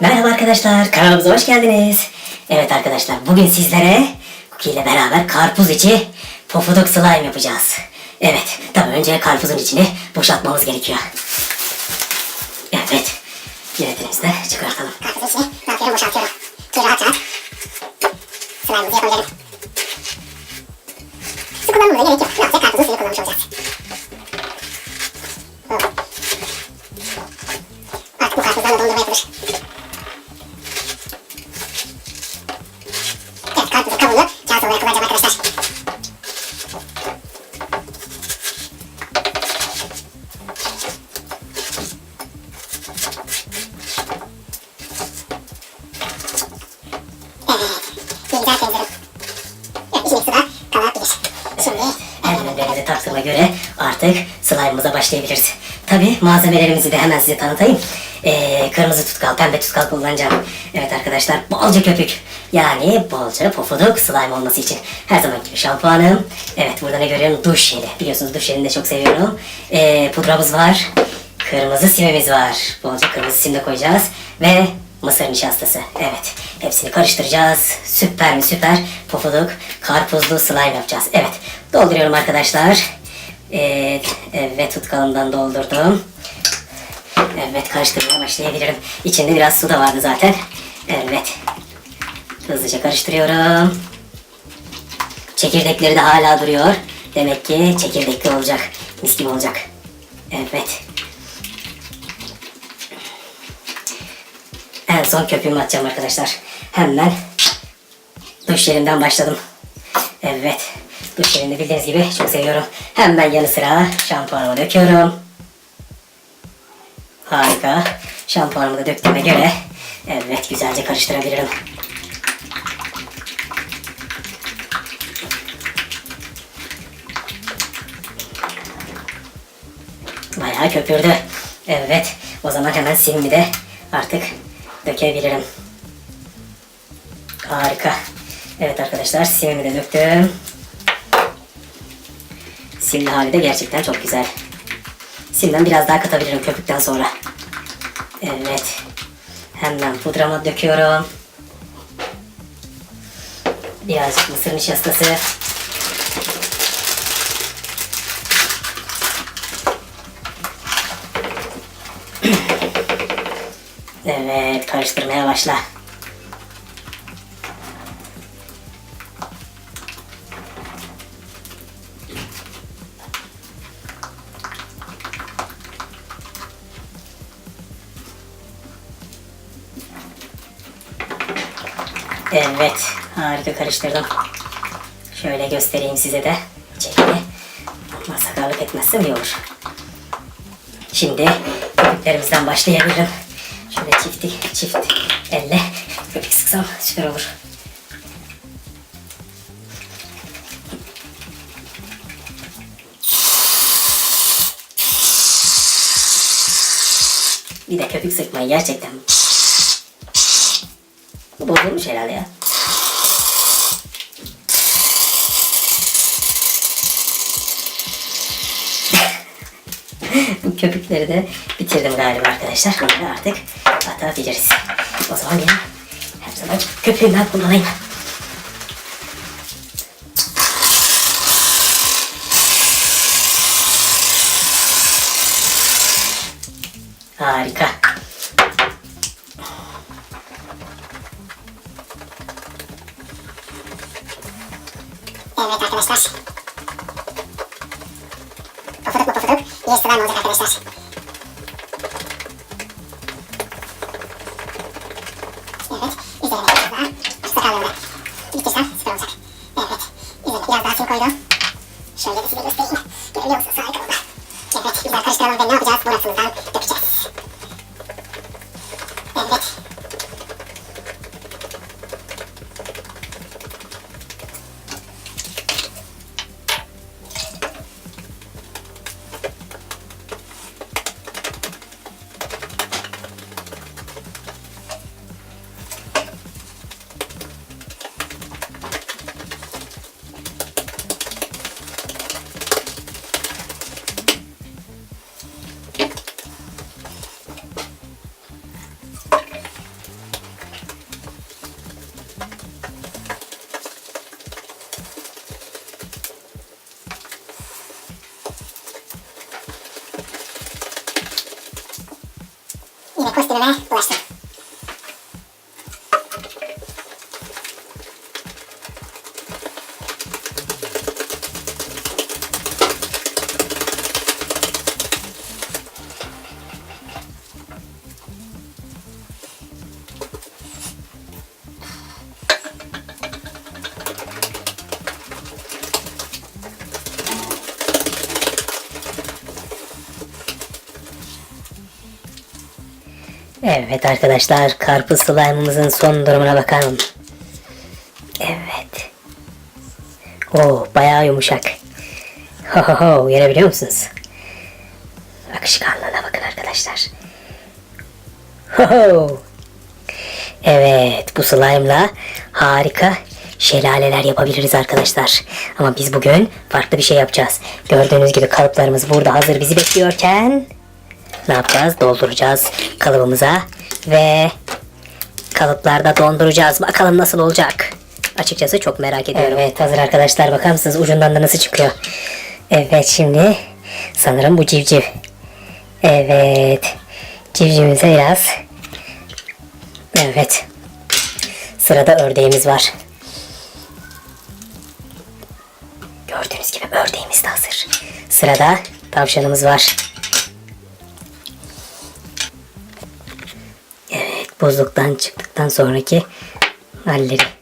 Merhaba arkadaşlar, kanalımıza hoş geldiniz. Evet arkadaşlar, bugün sizlere Cookie ile beraber karpuz içi pofuduk slime yapacağız. Evet, tabii önce karpuzun içini boşaltmamız gerekiyor. Evet, yönetimizi de çıkartalım. Karpuzun içine ne yapıyorum boşaltıyorum. Ki rahat rahat slime'ımızı yapabilirim. Su kullanmamıza gerek yok. Birazcık karpuzun Şimdi Eldivenlerimizi taktığıma göre artık slime'ımıza başlayabiliriz. Tabi malzemelerimizi de hemen size tanıtayım. Ee, kırmızı tutkal, pembe tutkal kullanacağım. Evet arkadaşlar bolca köpük. Yani bolca pofuduk slime olması için. Her zaman gibi şampuanım. Evet burada ne görüyorum? Duş jeli. Biliyorsunuz duş jelini de çok seviyorum. Ee, pudramız var. Kırmızı simimiz var. Bolca kırmızı sim de koyacağız. Ve mısır nişastası. Evet. Hepsini karıştıracağız. Süper mi süper. Pofuduk karpuzlu slime yapacağız. Evet. Dolduruyorum arkadaşlar. Evet. Evet tutkalımdan doldurdum. Evet karıştırmaya başlayabilirim. İçinde biraz su da vardı zaten. Evet. Hızlıca karıştırıyorum. Çekirdekleri de hala duruyor. Demek ki çekirdekli olacak. Mis gibi olacak. Evet. Son köpüğümü atacağım arkadaşlar. Hemen duş jelinden başladım. Evet. Duş jelini bildiğiniz gibi çok seviyorum. Hemen yanı sıra şampuanımı döküyorum. Harika. Şampuanımı da döktüğüme göre evet güzelce karıştırabilirim. Bayağı köpürdü. Evet. O zaman hemen simimi de artık dökebilirim. Harika. Evet arkadaşlar simimi de döktüm. Simli hali de gerçekten çok güzel. Simden biraz daha katabilirim köpükten sonra. Evet. Hemen pudramı döküyorum. Birazcık mısır nişastası. Evet, karıştırmaya başla. Evet, harika karıştırdım. Şöyle göstereyim size de. Çekili. Ama sakarlık etmezsem iyi olur. Şimdi köpüklerimizden başlayabilirim. Şöyle çift elle köpük sıksam süper olur. Bir de köpük sıkmayı gerçekten. Bu bozulmuş herhalde ya. Bu köpükleri de bitirdim galiba arkadaşlar. Bunları artık atabiliriz. O zaman ya her zaman köpüğümden kullanayım. Harika. evet arkadaşlar. Pofuduk mu pofuduk bir slime olacak arkadaşlar. Koydum. Şöyle de size göstereyim. Görebiliyor musunuz? Harika oldu. Evet. Güzel karıştıralım ve ne yapacağız? Burasından いいね、してるね、こうして。Evet arkadaşlar karpuz slime'ımızın son durumuna bakalım. Evet. Oo bayağı yumuşak. Ho ho ho görebiliyor musunuz? Akışkanlığına bakın arkadaşlar. Ho ho. Evet bu slime'la harika şelaleler yapabiliriz arkadaşlar. Ama biz bugün farklı bir şey yapacağız. Gördüğünüz gibi kalıplarımız burada hazır bizi bekliyorken ne yapacağız? Dolduracağız kalıbımıza ve kalıplarda donduracağız. Bakalım nasıl olacak? Açıkçası çok merak ediyorum. Evet hazır arkadaşlar bakar mısınız ucundan da nasıl çıkıyor? Evet şimdi sanırım bu civciv. Evet civcivimize biraz Evet sırada ördeğimiz var. Gördüğünüz gibi ördeğimiz de hazır. Sırada tavşanımız var. Evet, buzluktan çıktıktan sonraki halleri.